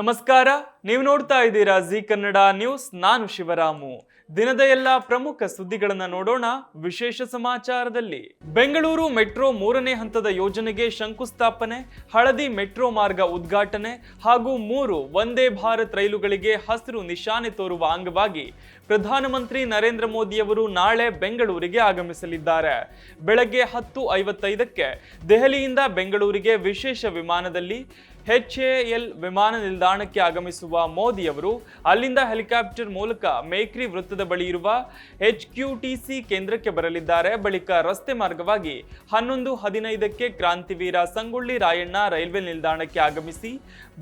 ನಮಸ್ಕಾರ, ನೀವು ನೋಡ್ತಾ ಇದ್ದೀರಾ ಜಿ ಕನ್ನಡ ನ್ಯೂಸ್, ನಾನು ಶಿವರಾಮು. ದಿನದ ಎಲ್ಲ ಪ್ರಮುಖ ಸುದ್ದಿಗಳನ್ನ ನೋಡೋಣ ವಿಶೇಷ ಸಮಾಚಾರದಲ್ಲಿ. ಬೆಂಗಳೂರು ಮೆಟ್ರೋ ಮೂರನೇ ಹಂತದ ಯೋಜನೆಗೆ ಶಂಕುಸ್ಥಾಪನೆ, ಹಳದಿ ಮೆಟ್ರೋ ಮಾರ್ಗ ಉದ್ಘಾಟನೆ ಹಾಗೂ ಮೂರು ವಂದೇ ಭಾರತ್ ರೈಲುಗಳಿಗೆ ಹಸಿರು ನಿಶಾನೆ ತೋರುವ ಅಂಗವಾಗಿ ಪ್ರಧಾನಮಂತ್ರಿ ನರೇಂದ್ರ ಮೋದಿಯವರು ನಾಳೆ ಬೆಂಗಳೂರಿಗೆ ಆಗಮಿಸಲಿದ್ದಾರೆ. ಬೆಳಗ್ಗೆ ಹತ್ತು ಐವತ್ತೈದಕ್ಕೆ ದೆಹಲಿಯಿಂದ ಬೆಂಗಳೂರಿಗೆ ವಿಶೇಷ ವಿಮಾನದಲ್ಲಿ ಎಲ್ ವಿಮಾನ ನಿಲ್ದಾಣಕ್ಕೆ ಆಗಮಿಸುವ ಮೋದಿ ಅವರು ಅಲ್ಲಿಂದ ಹೆಲಿಕಾಪ್ಟರ್ ಮೂಲಕ ಮೇಕ್ರಿ ವೃತ್ತದ ಬಳಿ ಇರುವ ಎಚ್ ಸಿ ಕೇಂದ್ರಕ್ಕೆ ಬರಲಿದ್ದಾರೆ. ಬಳಿಕ ರಸ್ತೆ ಮಾರ್ಗವಾಗಿ ಹನ್ನೊಂದು ಹದಿನೈದಕ್ಕೆ ಕ್ರಾಂತಿವೀರ ಸಂಗೊಳ್ಳಿ ರಾಯಣ್ಣ ರೈಲ್ವೆ ನಿಲ್ದಾಣಕ್ಕೆ ಆಗಮಿಸಿ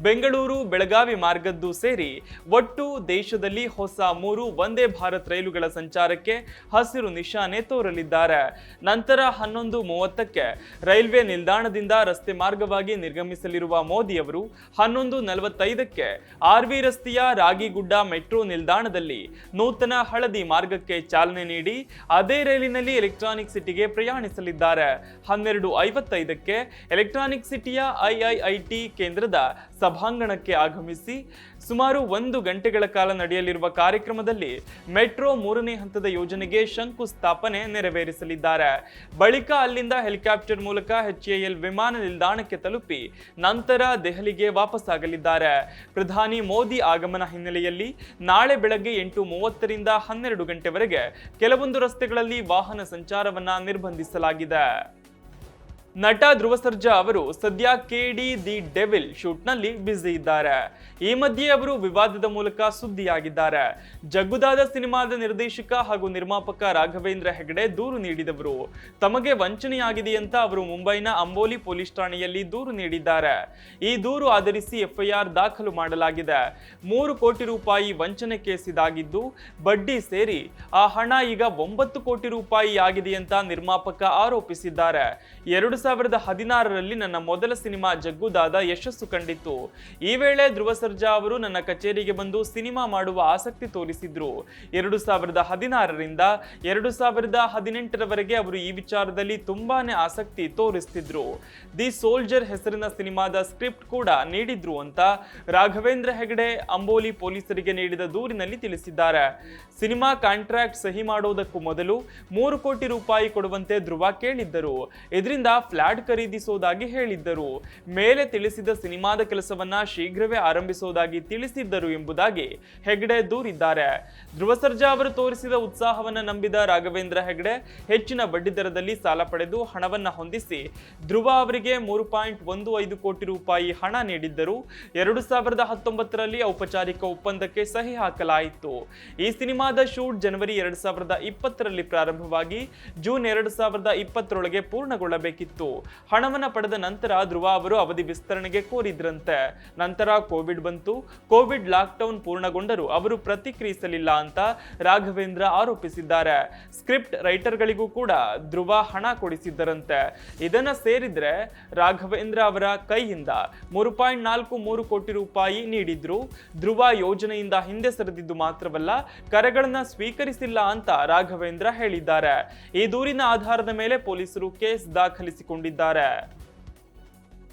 ಬೆಂಗಳೂರು ಬೆಳಗಾವಿ ಮಾರ್ಗದ್ದು ಸೇರಿ ಒಟ್ಟು ದೇಶದಲ್ಲಿ ಹೊಸ ಮೂರು ವಂದೇ ಭಾರತ್ ರೈಲುಗಳ ಸಂಚಾರಕ್ಕೆ ಹಸಿರು ನಿಶಾನೆ ತೋರಲಿದ್ದಾರೆ. ನಂತರ ಹನ್ನೊಂದು ಮೂವತ್ತಕ್ಕೆ ರೈಲ್ವೆ ನಿಲ್ದಾಣದಿಂದ ರಸ್ತೆ ಮಾರ್ಗವಾಗಿ ನಿರ್ಗಮಿಸಲಿರುವ ಮೋದಿಯವರು ಹನ್ನೊಂದು ನಲವತ್ತೈದಕ್ಕೆ ಆರ್ ವಿ ರಸ್ತೆಯ ರಾಗಿಗುಡ್ಡ ಮೆಟ್ರೋ ನಿಲ್ದಾಣದಲ್ಲಿ ನೂತನ ಹಳದಿ ಮಾರ್ಗಕ್ಕೆ ಚಾಲನೆ ನೀಡಿ ಅದೇ ರೈಲಿನಲ್ಲಿ ಎಲೆಕ್ಟ್ರಾನಿಕ್ ಸಿಟಿಗೆ ಪ್ರಯಾಣಿಸಲಿದ್ದಾರೆ. ಹನ್ನೆರಡು ಐವತ್ತೈದಕ್ಕೆ ಎಲೆಕ್ಟ್ರಾನಿಕ್ ಸಿಟಿಯ ಐಐಐಟಿ ಕೇಂದ್ರದ ಸಭಾಂಗಣಕ್ಕೆ ಆಗಮಿಸಿ ಸುಮಾರು ಒಂದು ಗಂಟೆಗಳ ಕಾಲ ನಡೆಯಲಿರುವ ಕಾರ್ಯಕ್ರಮದಲ್ಲಿ ಮೆಟ್ರೋ ಮೂರನೇ ಹಂತದ ಯೋಜನೆಗೆ ಶಂಕುಸ್ಥಾಪನೆ ನೆರವೇರಿಸಲಿದ್ದಾರೆ. ಬಳಿಕ ಅಲ್ಲಿಂದ ಹೆಲಿಕಾಪ್ಟರ್ ಮೂಲಕ ಎಲ್ ವಿಮಾನ ನಿಲ್ದಾಣಕ್ಕೆ ತಲುಪಿ ನಂತರ ದೆಹಲಿಗೆ ವಾಪಸ್ಸಾಗಲಿದ್ದಾರೆ ಪ್ರಧಾನಿ ಮೋದಿ ಆಗಮನ ಹಿನ್ನೆಲೆಯಲ್ಲಿ ನಾಳೆ ಬೆಳಗ್ಗೆ ಎಂಟು ಮೂವತ್ತರಿಂದ ಹನ್ನೆರಡು ಗಂಟೆವರೆಗೆ ಕೆಲವೊಂದು ರಸ್ತೆಗಳಲ್ಲಿ ವಾಹನ ಸಂಚಾರವನ್ನ ನಿರ್ಬಂಧಿಸಲಾಗಿದೆ. ನಟ ಧ್ರುವ ಸರ್ಜಾ ಅವರು ಸದ್ಯ ಕೆ ಡಿ ದಿ ಡೆವಿಲ್ ಶೂಟ್ನಲ್ಲಿ ಬ್ಯುಸಿ ಇದ್ದಾರೆ. ಈ ಮಧ್ಯೆ ಅವರು ವಿವಾದದ ಮೂಲಕ ಸುದ್ದಿಯಾಗಿದ್ದಾರೆ. ಜಗ್ಗುದಾದ ಸಿನಿಮಾದ ನಿರ್ದೇಶಕ ಹಾಗೂ ನಿರ್ಮಾಪಕ ರಾಘವೇಂದ್ರ ಹೆಗಡೆ ದೂರು ನೀಡಿದವರು. ತಮಗೆ ವಂಚನೆಯಾಗಿದೆ ಅಂತ ಅವರು ಮುಂಬೈನ ಅಂಬೋಲಿ ಪೊಲೀಸ್ ಠಾಣೆಯಲ್ಲಿ ದೂರು ನೀಡಿದ್ದಾರೆ. ಈ ದೂರು ಆಧರಿಸಿ ಎಫ್ಐಆರ್ ದಾಖಲು ಮಾಡಲಾಗಿದೆ. ಮೂರು ಕೋಟಿ ರೂಪಾಯಿ ವಂಚನೆ ಕೇಸ್ ಇದಾಗಿದ್ದು, ಬಡ್ಡಿ ಸೇರಿ ಆ ಹಣ ಈಗ ಒಂಬತ್ತು ಕೋಟಿ ರೂಪಾಯಿ ಆಗಿದೆ ಅಂತ ನಿರ್ಮಾಪಕ ಆರೋಪಿಸಿದ್ದಾರೆ. ಎರಡು ಸಾವಿರದ ಹದಿನಾರರಲ್ಲಿ ನನ್ನ ಮೊದಲ ಸಿನಿಮಾ ಜಗ್ಗುದಾದ ಯಶಸ್ಸು ಕಂಡಿತ್ತು. ಈ ವೇಳೆ ಧ್ರುವ ಸರ್ಜಾ ಅವರು ನನ್ನ ಕಚೇರಿಗೆ ಬಂದು ಸಿನಿಮಾ ಮಾಡುವ ಆಸಕ್ತಿ ತೋರಿಸಿದ್ರು. ಎರಡು ಸಾವಿರದ ಹದಿನಾರರಿಂದ ಎರಡು ಸಾವಿರದ ಹದಿನೆಂಟರವರೆಗೆ ಅವರು ಈ ವಿಚಾರದಲ್ಲಿ ತುಂಬಾನೇ ಆಸಕ್ತಿ ತೋರಿಸ್ತಿದ್ರು. ದಿ ಸೋಲ್ಜರ್ ಹೆಸರಿನ ಸಿನಿಮಾದ ಸ್ಕ್ರಿಪ್ಟ್ ಕೂಡ ನೀಡಿದ್ರು ಅಂತ ರಾಘವೇಂದ್ರ ಹೆಗಡೆ, ಅಂಬೋಲಿ ಪೊಲೀಸರಿಗೆ ನೀಡಿದ ದೂರಿನಲ್ಲಿ ತಿಳಿಸಿದ್ದಾರೆ. ಸಿನಿಮಾ ಕಾಂಟ್ರಾಕ್ಟ್ ಸಹಿ ಮಾಡೋದಕ್ಕೂ ಮೊದಲು ಮೂರು ಕೋಟಿ ರೂಪಾಯಿ ಕೊಡುವಂತೆ ಧ್ರುವ ಕೇಳಿದ್ದರು. ಇದರಿಂದ ಫ್ಲಾಟ್ ಖರೀದಿಸೋದಾಗಿ ಹೇಳಿದ್ದರು. ಮೇಲೆ ತಿಳಿಸಿದ ಸಿನಿಮಾದ ಕೆಲಸವನ್ನ ಶೀಘ್ರವೇ ಆರಂಭಿಸೋದಾಗಿ ತಿಳಿಸಿದ್ದರು ಎಂಬುದಾಗಿ ಹೆಗ್ಡೆ ದೂರಿದ್ದಾರೆ. ಧ್ರುವ ಸರ್ಜಾ ಅವರು ತೋರಿಸಿದ ಉತ್ಸಾಹವನ್ನು ನಂಬಿದ ರಾಘವೇಂದ್ರ ಹೆಗ್ಡೆ ಹೆಚ್ಚಿನ ಬಡ್ಡಿ ದರದಲ್ಲಿ ಸಾಲ ಪಡೆದು ಹಣವನ್ನು ಹೊಂದಿಸಿ ಧ್ರುವ ಅವರಿಗೆ ಮೂರು ಪಾಯಿಂಟ್ ಒಂದು ಐದು ಕೋಟಿ ರೂಪಾಯಿ ಹಣ ನೀಡಿದ್ದರು. ಎರಡು ಸಾವಿರದ ಹತ್ತೊಂಬತ್ತರಲ್ಲಿ ಔಪಚಾರಿಕ ಒಪ್ಪಂದಕ್ಕೆ ಸಹಿ ಹಾಕಲಾಯಿತು. ಈ ಸಿನಿಮಾದ ಶೂಟ್ ಜನವರಿ ಎರಡು ಸಾವಿರದ ಇಪ್ಪತ್ತರಲ್ಲಿ ಪ್ರಾರಂಭವಾಗಿ ಜೂನ್ ಎರಡು ಸಾವಿರದ ಇಪ್ಪತ್ತರೊಳಗೆ ಪೂರ್ಣಗೊಳ್ಳಬೇಕಿತ್ತು. ಹಣವನ್ನ ಪಡೆದ ನಂತರ ಧ್ರುವ ಅವರು ಅವಧಿ ವಿಸ್ತರಣೆಗೆ ಕೋರಿದ್ರಂತೆ. ನಂತರ ಕೋವಿಡ್ ಬಂತು. ಕೋವಿಡ್ ಲಾಕ್ಡೌನ್ ಪೂರ್ಣಗೊಂಡರೂ ಅವರು ಪ್ರತಿಕ್ರಿಯಿಸಲಿಲ್ಲ ಅಂತ ರಾಘವೇಂದ್ರ ಆರೋಪಿಸಿದ್ದಾರೆ. ಸ್ಕ್ರಿಪ್ಟ್ ರೈಟರ್ಗಳಿಗೂ ಕೂಡ ಧ್ರುವ ಹಣ ಕೊಡಿಸಿದ್ದರಂತೆ. ಇದನ್ನ ಸೇರಿದ್ರೆ ರಾಘವೇಂದ್ರ ಅವರ ಕೈಯಿಂದ ಮೂರು ಪಾಯಿಂಟ್ ನಾಲ್ಕು ಮೂರು ಕೋಟಿ ರೂಪಾಯಿ ನೀಡಿದ್ರು. ಧ್ರುವ ಯೋಜನೆಯಿಂದ ಹಿಂದೆ ಸರಿದಿದ್ದು ಮಾತ್ರವಲ್ಲ, ಕರೆಗಳನ್ನ ಸ್ವೀಕರಿಸಿಲ್ಲ ಅಂತ ರಾಘವೇಂದ್ರ ಹೇಳಿದ್ದಾರೆ. ಈ ದೂರಿನ ಆಧಾರದ ಮೇಲೆ ಪೊಲೀಸರು ಕೇಸ್ ದಾಖಲಿಸಿಕೊಂಡಿದ್ದಾರೆ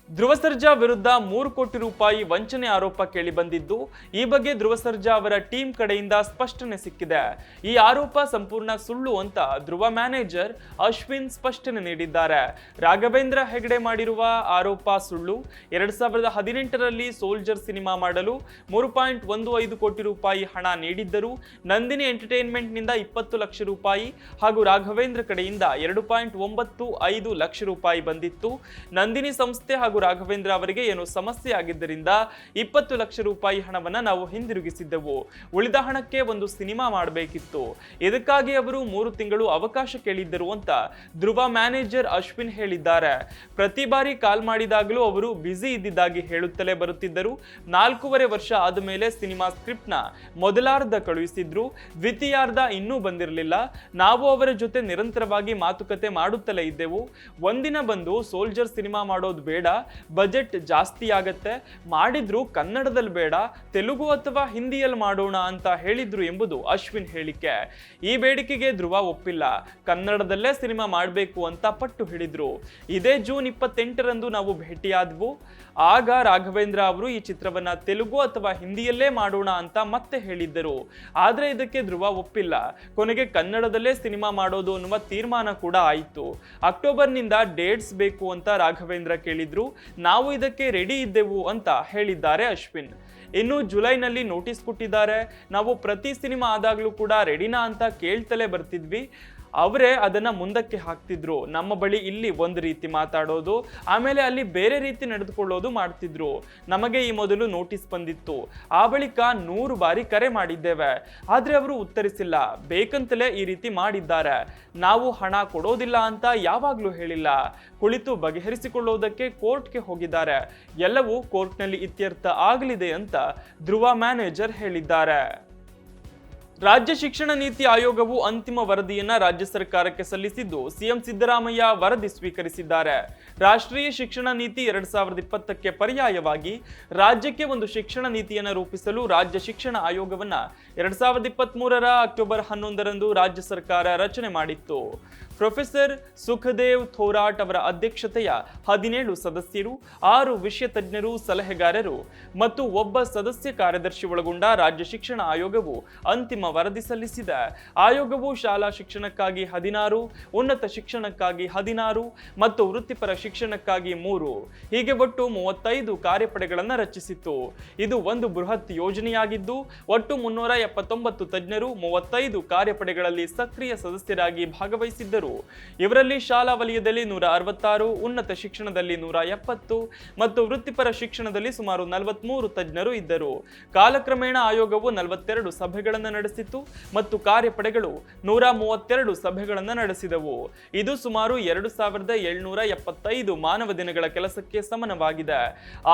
ಧ್ರುವ ಸರ್ಜಾ ವಿರುದ್ಧ ಮೂರು ಕೋಟಿ ರೂಪಾಯಿ ವಂಚನೆ ಆರೋಪ ಕೇಳಿ ಬಂದಿದ್ದು, ಈ ಬಗ್ಗೆ ಧ್ರುವ ಸರ್ಜಾ ಅವರ ಟೀಮ್ ಕಡೆಯಿಂದ ಸ್ಪಷ್ಟನೆ ಸಿಕ್ಕಿದೆ. ಈ ಆರೋಪ ಸಂಪೂರ್ಣ ಸುಳ್ಳು ಅಂತ ಧ್ರುವ ಮ್ಯಾನೇಜರ್ ಅಶ್ವಿನ್ ಸ್ಪಷ್ಟನೆ ನೀಡಿದ್ದಾರೆ. ರಾಘವೇಂದ್ರ ಹೆಗಡೆ ಮಾಡಿರುವ ಆರೋಪ ಸುಳ್ಳು. ಎರಡ್ ಸಾವಿರದ ಹದಿನೆಂಟರಲ್ಲಿ ಸೋಲ್ಜರ್ ಸಿನಿಮಾ ಮಾಡಲು ಮೂರು ಪಾಯಿಂಟ್ ಒಂದು ಐದು ಕೋಟಿ ರೂಪಾಯಿ ಹಣ ನೀಡಿದ್ದರು. ನಂದಿನಿ ಎಂಟರ್ಟೈನ್ಮೆಂಟ್ನಿಂದ ಇಪ್ಪತ್ತು ಲಕ್ಷ ರೂಪಾಯಿ ಹಾಗೂ ರಾಘವೇಂದ್ರ ಕಡೆಯಿಂದ ಎರಡು ಪಾಯಿಂಟ್ ಒಂಬತ್ತು ಐದು ಲಕ್ಷ ರೂಪಾಯಿ ಬಂದಿತ್ತು. ನಂದಿನಿ ಸಂಸ್ಥೆ ಹಾಗೂ ರಾಘವೇಂದ್ರ ಅವರಿಗೆ ಏನು ಸಮಸ್ಯೆ ಆಗಿದ್ದರಿಂದ ಇಪ್ಪತ್ತು ಲಕ್ಷ ರೂಪಾಯಿ ಹಣವನ್ನು ನಾವು ಹಿಂದಿರುಗಿಸಿದ್ದೆವು. ಉಳಿದ ಹಣಕ್ಕೆ ಒಂದು ಸಿನಿಮಾ ಮಾಡಬೇಕಿತ್ತು. ಇದಕ್ಕಾಗಿ ಅವರು ಮೂರು ತಿಂಗಳು ಅವಕಾಶ ಕೇಳಿದ್ದರು ಅಂತ ಧ್ರುವ ಮ್ಯಾನೇಜರ್ ಅಶ್ವಿನ್ ಹೇಳಿದ್ದಾರೆ. ಪ್ರತಿ ಬಾರಿ ಕಾಲ್ ಮಾಡಿದಾಗಲೂ ಅವರು ಬ್ಯುಸಿ ಇದ್ದಿದ್ದಾಗಿ ಹೇಳುತ್ತಲೇ ಬರುತ್ತಿದ್ದರು. ನಾಲ್ಕೂವರೆ ವರ್ಷ ಆದ ಮೇಲೆ ಸಿನಿಮಾ ಸ್ಕ್ರಿಪ್ಟ್ನ ಮೊದಲಾರ್ಧ ಕಳುಹಿಸಿದ್ರು. ದ್ವಿತೀಯಾರ್ಧ ಇನ್ನೂ ಬಂದಿರಲಿಲ್ಲ. ನಾವು ಅವರ ಜೊತೆ ನಿರಂತರವಾಗಿ ಮಾತುಕತೆ ಮಾಡುತ್ತಲೇ ಇದ್ದೆವು. ಒಂದಿನ ಬಂದು ಸೋಲ್ಜರ್ ಸಿನಿಮಾ ಮಾಡೋದು ಬೇಡ. ಬಜೆಟ್ ಜಾಸ್ತಿ ಆಗತ್ತೆ. ಮಾಡಿದ್ರು ಕನ್ನಡದಲ್ಲಿ ಬೇಡ, ತೆಲುಗು ಅಥವಾ ಹಿಂದಿಯಲ್ಲಿ ಮಾಡೋಣ ಅಂತ ಹೇಳಿದ್ರು ಎಂಬುದು ಅಶ್ವಿನ್ ಹೇಳಿಕೆ. ಈ ಬೇಡಿಕೆಗೆ ಧ್ರುವ ಒಪ್ಪಿಲ್ಲ. ಕನ್ನಡದಲ್ಲೇ ಸಿನಿಮಾ ಮಾಡಬೇಕು ಅಂತ ಪಟ್ಟು ಹಿಡಿದ್ರು. ಇದೇ ಜೂನ್ ಇಪ್ಪತ್ತೆಂಟರಂದು ನಾವು ಭೇಟಿಯಾದ್ವು. ಆಗ ರಾಘವೇಂದ್ರ ಅವರು ಈ ಚಿತ್ರವನ್ನ ತೆಲುಗು ಅಥವಾ ಹಿಂದಿಯಲ್ಲೇ ಮಾಡೋಣ ಅಂತ ಮತ್ತೆ ಹೇಳಿದ್ದರು. ಆದ್ರೆ ಇದಕ್ಕೆ ಧ್ರುವ ಒಪ್ಪಿಲ್ಲ. ಕೊನೆಗೆ ಕನ್ನಡದಲ್ಲೇ ಸಿನಿಮಾ ಮಾಡೋದು ಅನ್ನುವ ತೀರ್ಮಾನ ಕೂಡ ಆಯಿತು. ಅಕ್ಟೋಬರ್ನಿಂದ ಡೇಟ್ಸ್ ಬೇಕು ಅಂತ ರಾಘವೇಂದ್ರ ಕೇಳಿದ್ರು. ನಾವು ಇದಕ್ಕೆ ರೆಡಿ ಇದ್ದೆವು ಅಂತ ಹೇಳಿದ್ದಾರೆ ಅಶ್ವಿನ್. ಇನ್ನು ಜುಲೈನಲ್ಲಿ ನೋಟಿಸ್ ಕೊಟ್ಟಿದ್ದಾರೆ. ನಾವು ಪ್ರತಿ ಸಿನಿಮಾ ಆದಾಗ್ಲೂ ಕೂಡ ರೆಡಿನಾ ಅಂತ ಕೇಳ್ತಲೇ ಬರ್ತಿದ್ವಿ. ಅವರೇ ಅದನ್ನ ಮುಂದಕ್ಕೆ ಹಾಕ್ತಿದ್ರು. ನಮ್ಮ ಬಳಿ ಇಲ್ಲಿ ಒಂದು ರೀತಿ ಮಾತಾಡೋದು, ಆಮೇಲೆ ಅಲ್ಲಿ ಬೇರೆ ರೀತಿ ನಡೆದುಕೊಳ್ಳೋದು ಮಾಡ್ತಿದ್ರು. ನಮಗೆ ಈ ಮೊದಲು ನೋಟಿಸ್ ಬಂದಿತ್ತು. ಆ ಬಳಿಕ ನೂರು ಬಾರಿ ಕರೆ ಮಾಡಿದ್ದೇವೆ. ಆದ್ರೆ ಅವರು ಉತ್ತರಿಸಿಲ್ಲ. ಬೇಕಂತಲೇ ಈ ರೀತಿ ಮಾಡಿದ್ದಾರೆ. ನಾವು ಹಣ ಕೊಡೋದಿಲ್ಲ ಅಂತ ಯಾವಾಗಲೂ ಹೇಳಿಲ್ಲ. ಕುಳಿತು ಬಗೆಹರಿಸಿಕೊಳ್ಳೋದಕ್ಕೆ ಕೋರ್ಟ್ಗೆ ಹೋಗಿದ್ದಾರೆ. ಎಲ್ಲವೂ ಕೋರ್ಟ್ನಲ್ಲಿ ಇತ್ಯರ್ಥ ಆಗಲಿದೆ ಅಂತ ಧ್ರುವ ಮ್ಯಾನೇಜರ್ ಹೇಳಿದ್ದಾರೆ. ರಾಜ್ಯ ಶಿಕ್ಷಣ ನೀತಿ ಆಯೋಗವು ಅಂತಿಮ ವರದಿಯನ್ನ ರಾಜ್ಯ ಸರ್ಕಾರಕ್ಕೆ ಸಲ್ಲಿಸಿದ್ದು ಸಿಎಂ ಸಿದ್ದರಾಮಯ್ಯ ವರದಿ ಸ್ವೀಕರಿಸಿದ್ದಾರೆ. ರಾಷ್ಟ್ರೀಯ ಶಿಕ್ಷಣ ನೀತಿ ಎರಡ್ ಸಾವಿರದ ಇಪ್ಪತ್ತಕ್ಕೆ ಪರ್ಯಾಯವಾಗಿ ರಾಜ್ಯಕ್ಕೆ ಒಂದು ಶಿಕ್ಷಣ ನೀತಿಯನ್ನು ರೂಪಿಸಲು ರಾಜ್ಯ ಶಿಕ್ಷಣ ಆಯೋಗವನ್ನು ಎರಡ್ ಸಾವಿರದ ಇಪ್ಪತ್ತ್ ಅಕ್ಟೋಬರ್ ಹನ್ನೊಂದರಂದು ರಾಜ್ಯ ಸರ್ಕಾರ ರಚನೆ ಮಾಡಿತ್ತು. ಪ್ರೊಫೆಸರ್ ಸುಖದೇವ್ ಥೋರಾಟ್ ಅವರ ಅಧ್ಯಕ್ಷತೆಯ ಹದಿನೇಳು ಸದಸ್ಯರು, ಆರು ವಿಷಯ ತಜ್ಞರು, ಸಲಹೆಗಾರರು ಮತ್ತು ಒಬ್ಬ ಸದಸ್ಯ ಕಾರ್ಯದರ್ಶಿ ಒಳಗೊಂಡ ರಾಜ್ಯ ಶಿಕ್ಷಣ ಆಯೋಗವು ಅಂತಿಮ ವರದಿ ಸಲ್ಲಿಸಿದೆ. ಆಯೋಗವು ಶಾಲಾ ಶಿಕ್ಷಣಕ್ಕಾಗಿ ಹದಿನಾರು, ಉನ್ನತ ಶಿಕ್ಷಣಕ್ಕಾಗಿ ಹದಿನಾರು ಮತ್ತು ವೃತ್ತಿಪರ ಶಿಕ್ಷಣಕ್ಕಾಗಿ ಮೂರು, ಹೀಗೆ ಒಟ್ಟು ಮೂವತ್ತೈದು ಕಾರ್ಯಪಡೆಗಳನ್ನು ರಚಿಸಿತ್ತು. ಇದು ಒಂದು ಬೃಹತ್ ಯೋಜನೆಯಾಗಿದ್ದು, ಒಟ್ಟು ಮುನ್ನೂರ ಎಪ್ಪತ್ತೊಂಬತ್ತು ತಜ್ಞರು ಮೂವತ್ತೈದು ಕಾರ್ಯಪಡೆಗಳಲ್ಲಿ ಸಕ್ರಿಯ ಸದಸ್ಯರಾಗಿ ಭಾಗವಹಿಸಿದ್ದರು. ಇವರಲ್ಲಿ ಶಾಲಾ ವಲಯದಲ್ಲಿ ನೂರ ಅರವತ್ತಾರು ಉನ್ನತ ಶಿಕ್ಷಣದಲ್ಲಿ ನೂರ ಎಪ್ಪತ್ತು ಮತ್ತು ವೃತ್ತಿಪರ ಶಿಕ್ಷಣದಲ್ಲಿ ಸುಮಾರು ನಲವತ್ಮೂರು ತಜ್ಞರು ಇದ್ದರು. ಕಾಲಕ್ರಮೇಣ ಆಯೋಗವು ನಲವತ್ತೆರಡು ಸಭೆಗಳನ್ನು ನಡೆಸಿತು ಮತ್ತು ಕಾರ್ಯಪಡೆಗಳು ನೂರ ಮೂವತ್ತೆರಡು ಸಭೆಗಳನ್ನು ನಡೆಸಿದವು. ಇದು ಸುಮಾರು ಎರಡು ಸಾವಿರದ ಏಳ್ನೂರ ಎಪ್ಪತ್ತೈದು ಮಾನವ ದಿನಗಳ ಕೆಲಸಕ್ಕೆ ಸಮನವಾಗಿದೆ.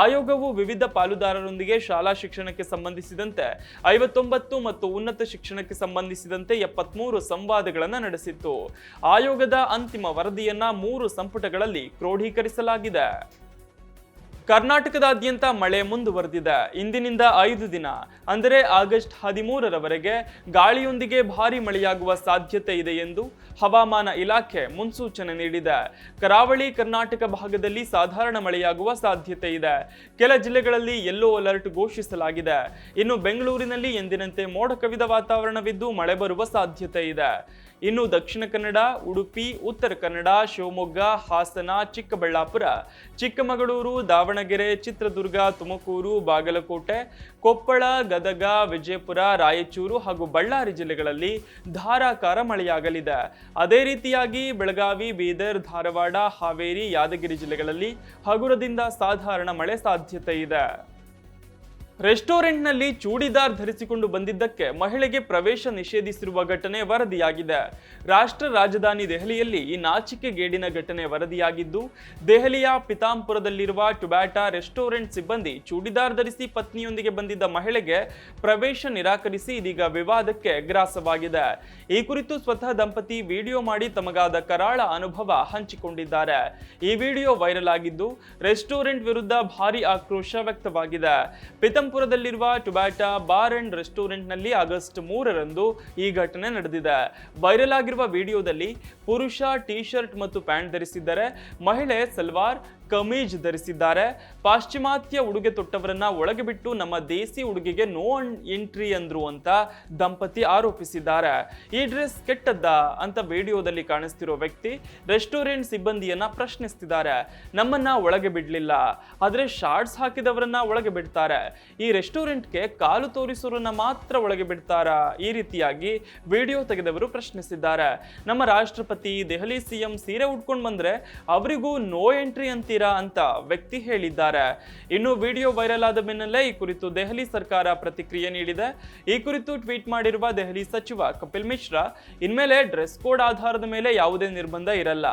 ಆಯೋಗವು ವಿವಿಧ ಪಾಲುದಾರರೊಂದಿಗೆ ಶಾಲಾ ಶಿಕ್ಷಣಕ್ಕೆ ಸಂಬಂಧಿಸಿದಂತೆ ಐವತ್ತೊಂಬತ್ತು ಮತ್ತು ಉನ್ನತ ಶಿಕ್ಷಣಕ್ಕೆ ಸಂಬಂಧಿಸಿದಂತೆ ಎಪ್ಪತ್ಮೂರು ಸಂವಾದಗಳನ್ನು ನಡೆಸಿತ್ತು. ಆಯೋಗದ ಅಂತಿಮ ವರದಿಯನ್ನ ಮೂರು ಸಂಪುಟಗಳಲ್ಲಿ ಕ್ರೋಢೀಕರಿಸಲಾಗಿದೆ. ಕರ್ನಾಟಕದಾದ್ಯಂತ ಮಳೆ ಮುಂದುವರೆದಿದೆ. ಇಂದಿನಿಂದ ಐದು ದಿನ. ಅಂದರೆ ಆಗಸ್ಟ್ ಹದಿಮೂರರವರೆಗೆ ಗಾಳಿಯೊಂದಿಗೆ ಭಾರಿ ಮಳೆಯಾಗುವ ಸಾಧ್ಯತೆ ಇದೆ ಎಂದು ಹವಾಮಾನ ಇಲಾಖೆ ಮುನ್ಸೂಚನೆ ನೀಡಿದೆ. ಕರಾವಳಿ ಕರ್ನಾಟಕ ಭಾಗದಲ್ಲಿ ಸಾಧಾರಣ ಮಳೆಯಾಗುವ ಸಾಧ್ಯತೆ ಇದೆ. ಕೆಲ ಜಿಲ್ಲೆಗಳಲ್ಲಿ ಯೆಲ್ಲೋ ಅಲರ್ಟ್ ಘೋಷಿಸಲಾಗಿದೆ. ಇನ್ನು ಬೆಂಗಳೂರಿನಲ್ಲಿ ಎಂದಿನಂತೆ ಮೋಡ ಕವಿದ ವಾತಾವರಣವಿದ್ದು ಮಳೆ ಬರುವ ಸಾಧ್ಯತೆ ಇದೆ. ಇನ್ನು ದಕ್ಷಿಣ ಕನ್ನಡ, ಉಡುಪಿ, ಉತ್ತರ ಕನ್ನಡ, ಶಿವಮೊಗ್ಗ, ಹಾಸನ, ಚಿಕ್ಕಬಳ್ಳಾಪುರ, ಚಿಕ್ಕಮಗಳೂರು, ದಾವಣಗೆರೆ, ಚಿತ್ರದುರ್ಗ, ತುಮಕೂರು, ಬಾಗಲಕೋಟೆ, ಕೊಪ್ಪಳ, ಗದಗ, ವಿಜಯಪುರ, ರಾಯಚೂರು ಹಾಗೂ ಬಳ್ಳಾರಿ ಜಿಲ್ಲೆಗಳಲ್ಲಿ ಧಾರಾಕಾರ ಮಳೆಯಾಗಲಿದೆ. ಅದೇ ರೀತಿಯಾಗಿ ಬೆಳಗಾವಿ, ಬೀದರ್, ಧಾರವಾಡ, ಹಾವೇರಿ, ಯಾದಗಿರಿ ಜಿಲ್ಲೆಗಳಲ್ಲಿ ಹಗುರದಿಂದ ಸಾಧಾರಣ ಮಳೆ ಸಾಧ್ಯತೆ ಇದೆ. ರೆಸ್ಟೋರೆಂಟ್ನಲ್ಲಿ ಚೂಡಿದಾರ್ ಧರಿಸಿಕೊಂಡು ಬಂದಿದ್ದಕ್ಕೆ ಮಹಿಳೆಗೆ ಪ್ರವೇಶ ನಿಷೇಧಿಸಿರುವ ಘಟನೆ ವರದಿಯಾಗಿದೆ. ರಾಷ್ಟ್ರ ರಾಜಧಾನಿ ದೆಹಲಿಯಲ್ಲಿ ಈ ನಾಚಿಕೆಗೇಡಿನ ಘಟನೆ ವರದಿಯಾಗಿದ್ದು, ದೆಹಲಿಯ ಪಿತಾಂಪುರದಲ್ಲಿರುವ ಟುಬ್ಯಾಟಾ ರೆಸ್ಟೋರೆಂಟ್ ಸಿಬ್ಬಂದಿ ಚೂಡಿದಾರ್ ಧರಿಸಿ ಪತ್ನಿಯೊಂದಿಗೆ ಬಂದಿದ್ದ ಮಹಿಳೆಗೆ ಪ್ರವೇಶ ನಿರಾಕರಿಸಿ ಇದೀಗ ವಿವಾದಕ್ಕೆ ಗ್ರಾಸವಾಗಿದೆ. ಈ ಕುರಿತು ಸ್ವತಃ ದಂಪತಿ ವಿಡಿಯೋ ಮಾಡಿ ತಮಗಾದ ಕರಾಳ ಅನುಭವ ಹಂಚಿಕೊಂಡಿದ್ದಾರೆ. ಈ ವಿಡಿಯೋ ವೈರಲ್ ಆಗಿದ್ದು, ರೆಸ್ಟೋರೆಂಟ್ ವಿರುದ್ಧ ಭಾರಿ ಆಕ್ರೋಶ ವ್ಯಕ್ತವಾಗಿದೆ. ಪಿತಂಪುರದಲ್ಲಿರುವ ಟೊಬ್ಯಾಟಾ ಬಾರ್ ಅಂಡ್ ರೆಸ್ಟೋರೆಂಟ್ನಲ್ಲಿ ಆಗಸ್ಟ್ ಮೂರರಂದು ಈ ಘಟನೆ ನಡೆದಿದೆ. ವೈರಲ್ ಆಗಿರುವ ವಿಡಿಯೋದಲ್ಲಿ ಪುರುಷ ಟಿ ಶರ್ಟ್ ಮತ್ತು ಪ್ಯಾಂಟ್ ಧರಿಸಿದ್ದರೆ. ಮಹಿಳೆ ಸಲ್ವಾರ್ ಕಮೀಜ್ ಧರಿಸಿದ್ದಾರೆ. ಪಾಶ್ಚಿಮಾತ್ಯ ಉಡುಗೆ ತೊಟ್ಟವರನ್ನ ಒಳಗೆ ಬಿಟ್ಟು ನಮ್ಮ ದೇಸಿ ಉಡುಗೆಗೆ ನೋ ಎಂಟ್ರಿ ಅಂದ್ರು ಅಂತ ದಂಪತಿ ಆರೋಪಿಸಿದ್ದಾರೆ. ಈ ಡ್ರೆಸ್ ಕೆಟ್ಟದ್ದ ಅಂತ ವಿಡಿಯೋದಲ್ಲಿ ಕಾಣಿಸ್ತಿರೋ ವ್ಯಕ್ತಿ ರೆಸ್ಟೋರೆಂಟ್ ಸಿಬ್ಬಂದಿಯನ್ನ ಪ್ರಶ್ನಿಸ್ತಿದ್ದಾರೆ. ನಮ್ಮನ್ನ ಒಳಗೆ ಬಿಡ್ಲಿಲ್ಲ, ಆದ್ರೆ ಶಾರ್ಟ್ಸ್ ಹಾಕಿದವರನ್ನ ಒಳಗೆ ಬಿಡ್ತಾರೆ. ಈ ರೆಸ್ಟೋರೆಂಟ್ಗೆ ಕಾಲು ತೋರಿಸೋರನ್ನ ಮಾತ್ರ ಒಳಗೆ ಬಿಡ್ತಾರ? ಈ ರೀತಿಯಾಗಿ ವಿಡಿಯೋ ತೆಗೆದವರು ಪ್ರಶ್ನಿಸಿದ್ದಾರೆ. ನಮ್ಮ ರಾಷ್ಟ್ರಪತಿ ದೆಹಲಿ ಸಿಎಂ ಸೀರೆ ಉಟ್ಕೊಂಡು ಬಂದ್ರೆ ಅವರಿಗೂ ನೋ ಎಂಟ್ರಿ ಅಂತೀರಾ? ಅಂತ ವ್ಯಕ್ತಿ ಹೇಳಿದ್ದಾರೆ. ಇನ್ನು ವಿಡಿಯೋ ವೈರಲ್ ಆದ ಬೆನ್ನಲ್ಲೇ ಈ ಕುರಿತು ದೆಹಲಿ ಸರ್ಕಾರ ಪ್ರತಿಕ್ರಿಯೆ ನೀಡಿದೆ. ಈ ಕುರಿತು ಟ್ವೀಟ್ ಮಾಡಿರುವ ದೆಹಲಿ ಸಚಿವ ಕಪಿಲ್ ಮಿಶ್ರಾ, ಇನ್ಮೇಲೆ ಡ್ರೆಸ್ ಕೋಡ್ ಆಧಾರದ ಮೇಲೆ ಯಾವುದೇ ನಿರ್ಬಂಧ ಇರಲ್ಲ.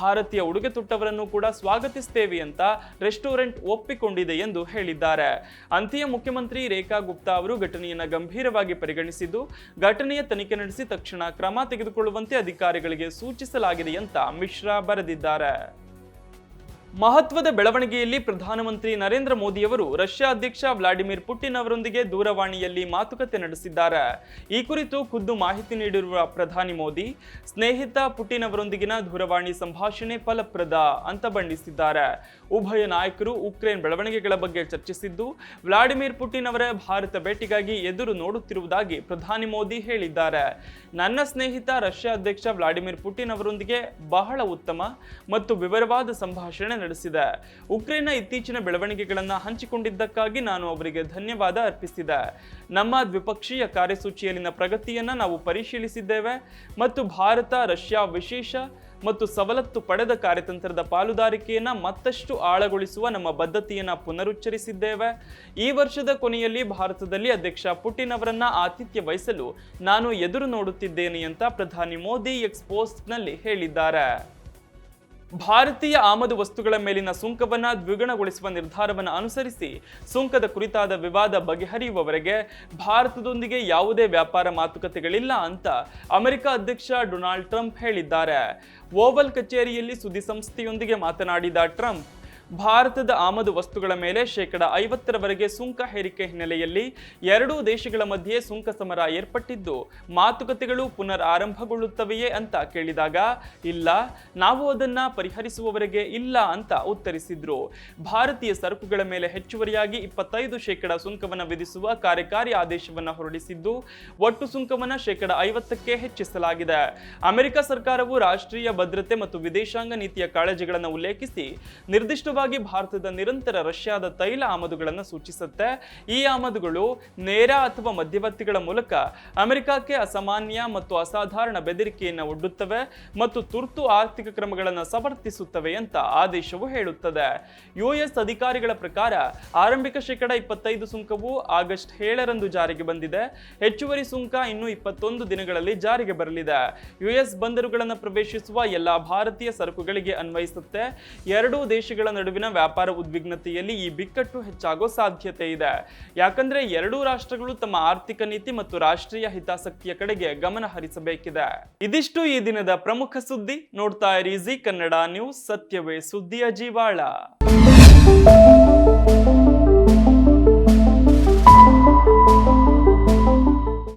ಭಾರತೀಯ ಉಡುಗೆ ತುಟ್ಟವರನ್ನು ಕೂಡ ಸ್ವಾಗತಿಸ್ತೇವೆ ಅಂತ ರೆಸ್ಟೋರೆಂಟ್ ಒಪ್ಪಿಕೊಂಡಿದೆ ಎಂದು ಹೇಳಿದ್ದಾರೆ. ಅಂತೆಯೇ ಮುಖ್ಯಮಂತ್ರಿ ರೇಖಾ ಗುಪ್ತಾ ಅವರು ಘಟನೆಯನ್ನು ಗಂಭೀರವಾಗಿ ಪರಿಗಣಿಸಿದ್ದು, ಘಟನೆಯ ತನಿಖೆ ನಡೆಸಿ ತಕ್ಷಣ ಕ್ರಮ ತೆಗೆದುಕೊಳ್ಳುವಂತೆ ಅಧಿಕಾರಿಗಳಿಗೆ ಸೂಚಿಸಲಾಗಿದೆ ಅಂತ ಮಿಶ್ರಾ ಬರೆದಿದ್ದಾರೆ. ಮಹತ್ವದ ಬೆಳವಣಿಗೆಯಲ್ಲಿ ಪ್ರಧಾನಮಂತ್ರಿ ನರೇಂದ್ರ ಮೋದಿಯವರು ರಷ್ಯಾ ಅಧ್ಯಕ್ಷ ವ್ಲಾಡಿಮಿರ್ ಪುಟಿನ್ ಅವರೊಂದಿಗೆ ದೂರವಾಣಿಯಲ್ಲಿ ಮಾತುಕತೆ ನಡೆಸಿದ್ದಾರೆ. ಈ ಕುರಿತು ಖುದ್ದು ಮಾಹಿತಿ ನೀಡಿರುವ ಪ್ರಧಾನಿ ಮೋದಿ, ಸ್ನೇಹಿತ ಪುಟಿನ್ ಅವರೊಂದಿಗಿನ ದೂರವಾಣಿ ಸಂಭಾಷಣೆ ಫಲಪ್ರದ ಅಂತ ಬಣ್ಣಿಸಿದ್ದಾರೆ. ಉಭಯ ನಾಯಕರು ಉಕ್ರೇನ್ ಬೆಳವಣಿಗೆಗಳ ಬಗ್ಗೆ ಚರ್ಚಿಸಿದ್ದು, ವ್ಲಾಡಿಮಿರ್ ಪುಟಿನ್ ಅವರ ಭಾರತ ಭೇಟಿಗಾಗಿ ಎದುರು ನೋಡುತ್ತಿರುವುದಾಗಿ ಪ್ರಧಾನಿ ಮೋದಿ ಹೇಳಿದ್ದಾರೆ. ನನ್ನ ಸ್ನೇಹಿತ ರಷ್ಯಾ ಅಧ್ಯಕ್ಷ ವ್ಲಾಡಿಮಿರ್ ಪುಟಿನ್ ಅವರೊಂದಿಗೆ ಬಹಳ ಉತ್ತಮ ಮತ್ತು ವಿವರವಾದ ಸಂಭಾಷಣೆ ನಡೆಸಿದೆ. ಉಕ್ರೇನ್ನ ಇತ್ತೀಚಿನ ಬೆಳವಣಿಗೆಗಳನ್ನು ಹಂಚಿಕೊಂಡಿದ್ದಕ್ಕಾಗಿ ನಾನು ಅವರಿಗೆ ಧನ್ಯವಾದ ಅರ್ಪಿಸಿದೆ. ನಮ್ಮ ದ್ವಿಪಕ್ಷೀಯ ಕಾರ್ಯಸೂಚಿಯಲ್ಲಿನ ಪ್ರಗತಿಯನ್ನು ನಾವು ಪರಿಶೀಲಿಸಿದ್ದೇವೆ ಮತ್ತು ಭಾರತ, ರಷ್ಯಾ ವಿಶೇಷ ಮತ್ತು ಸವಲತ್ತು ಪಡೆದ ಕಾರ್ಯತಂತ್ರದ ಪಾಲುದಾರಿಕೆಯನ್ನು ಮತ್ತಷ್ಟು ಆಳಗೊಳಿಸುವ ನಮ್ಮ ಬದ್ಧತೆಯನ್ನು ಪುನರುಚ್ಚರಿಸಿದ್ದೇವೆ. ಈ ವರ್ಷದ ಕೊನೆಯಲ್ಲಿ ಭಾರತದಲ್ಲಿ ಅಧ್ಯಕ್ಷ ಪುಟಿನ್ ಅವರನ್ನು ಆತಿಥ್ಯ ವಹಿಸಲು ನಾನು ಎದುರು ನೋಡುತ್ತಿದ್ದೇನೆ ಅಂತ ಪ್ರಧಾನಿ ಮೋದಿ ಎಕ್ಸ್ಪೋಸ್ಟ್ನಲ್ಲಿ ಹೇಳಿದ್ದಾರೆ. ಭಾರತೀಯ ಆಮದು ವಸ್ತುಗಳ ಮೇಲಿನ ಸುಂಕವನ್ನ ದ್ವಿಗುಣಗೊಳಿಸುವ ನಿರ್ಧಾರವನ್ನು ಅನುಸರಿಸಿ ಸುಂಕದ ಕುರಿತಾದ ವಿವಾದ ಬಗೆಹರಿಯುವವರೆಗೆ ಭಾರತದೊಂದಿಗೆ ಯಾವುದೇ ವ್ಯಾಪಾರ ಮಾತುಕತೆಗಳಿಲ್ಲ ಅಂತ ಅಮೆರಿಕ ಅಧ್ಯಕ್ಷ ಡೊನಾಲ್ಡ್ ಟ್ರಂಪ್ ಹೇಳಿದ್ದಾರೆ. ಓವಲ್ ಕಚೇರಿಯಲ್ಲಿ ಸುದ್ದಿಸಂಸ್ಥೆಯೊಂದಿಗೆ ಮಾತನಾಡಿದ ಟ್ರಂಪ್ ಭಾರತದ ಆಮದು ವಸ್ತುಗಳ ಮೇಲೆ ಶೇಕಡ ಐವತ್ತರವರೆಗೆ ಸುಂಕ ಹೇರಿಕೆ ಹಿನ್ನೆಲೆಯಲ್ಲಿ ಎರಡೂ ದೇಶಗಳ ಮಧ್ಯೆ ಸುಂಕ ಸಮರ ಏರ್ಪಟ್ಟಿದ್ದು, ಮಾತುಕತೆಗಳು ಪುನರ್ ಆರಂಭಗೊಳ್ಳುತ್ತವೆಯೇ ಅಂತ ಕೇಳಿದಾಗ, ಇಲ್ಲ, ನಾವು ಅದನ್ನ ಪರಿಹರಿಸುವವರೆಗೆ ಇಲ್ಲ ಅಂತ ಉತ್ತರಿಸಿದ್ರು. ಭಾರತೀಯ ಸರಕುಗಳ ಮೇಲೆ ಹೆಚ್ಚುವರಿಯಾಗಿ ಇಪ್ಪತ್ತೈದು ಶೇಕಡ ಸುಂಕವನ್ನು ವಿಧಿಸುವ ಕಾರ್ಯಕಾರಿ ಆದೇಶವನ್ನು ಹೊರಡಿಸಿದ್ದು, ಒಟ್ಟು ಸುಂಕವನ್ನು ಶೇಕಡ ಐವತ್ತಕ್ಕೆ ಹೆಚ್ಚಿಸಲಾಗಿದೆ. ಅಮೆರಿಕ ಸರ್ಕಾರವು ರಾಷ್ಟ್ರೀಯ ಭದ್ರತೆ ಮತ್ತು ವಿದೇಶಾಂಗ ನೀತಿಯ ಕಾಳಜಿಗಳನ್ನು ಉಲ್ಲೇಖಿಸಿ ನಿರ್ದಿಷ್ಟವಾಗಿ ಭಾರತದ ನಿರಂತರ ರಷ್ಯಾದ ತೈಲ ಆಮದುಗಳನ್ನು ಸೂಚಿಸುತ್ತೆ. ಈ ಆಮದುಗಳು ನೇರ ಅಥವಾ ಮಧ್ಯವರ್ತಿಗಳ ಮೂಲಕ ಅಮೆರಿಕಕ್ಕೆ ಅಸಾಮಾನ್ಯ ಮತ್ತು ಅಸಾಧಾರಣ ಬೆದರಿಕೆಯನ್ನು ಒಡ್ಡುತ್ತವೆ ಮತ್ತು ತುರ್ತು ಆರ್ಥಿಕ ಕ್ರಮಗಳನ್ನು ಸಮರ್ಥಿಸುತ್ತವೆ ಅಂತ ಆದೇಶವು ಹೇಳುತ್ತದೆ. ಯುಎಸ್ ಅಧಿಕಾರಿಗಳ ಪ್ರಕಾರ ಆರಂಭಿಕ ಶೇಕಡ ಇಪ್ಪತ್ತೈದು ಸುಂಕವು ಆಗಸ್ಟ್ ಏಳರಂದು ಜಾರಿಗೆ ಬಂದಿದೆ. ಹೆಚ್ಚುವರಿ ಸುಂಕ ಇನ್ನು ಇಪ್ಪತ್ತೊಂದು ದಿನಗಳಲ್ಲಿ ಜಾರಿಗೆ ಬರಲಿದೆ. ಯುಎಸ್ ಬಂದರುಗಳನ್ನು ಪ್ರವೇಶಿಸುವ ಎಲ್ಲಾ ಭಾರತೀಯ ಸರಕುಗಳಿಗೆ ಅನ್ವಯಿಸುತ್ತೆ. ಎರಡೂ ದೇಶಗಳ ನಡುವಿನ ವ್ಯಾಪಾರ ಉದ್ವಿಗ್ನತೆಯಲ್ಲಿ ಈ ಬಿಕ್ಕಟ್ಟು ಹೆಚ್ಚಾಗೋ ಸಾಧ್ಯತೆ ಇದೆ. ಯಾಕಂದ್ರೆ ಎರಡೂ ರಾಷ್ಟ್ರಗಳು ತಮ್ಮ ಆರ್ಥಿಕ ನೀತಿ ಮತ್ತು ರಾಷ್ಟ್ರೀಯ ಹಿತಾಸಕ್ತಿಯ ಕಡೆಗೆ ಗಮನ ಹರಿಸಬೇಕಿದೆ. ಇದಿಷ್ಟು ಈ ದಿನದ ಪ್ರಮುಖ ಸುದ್ದಿ. ನೋಡ್ತಾ ಇರಿ ಕನ್ನಡ ನ್ಯೂಸ್, ಸತ್ಯವೇ ಸುದ್ದಿಯ ಜೀವಾಳ.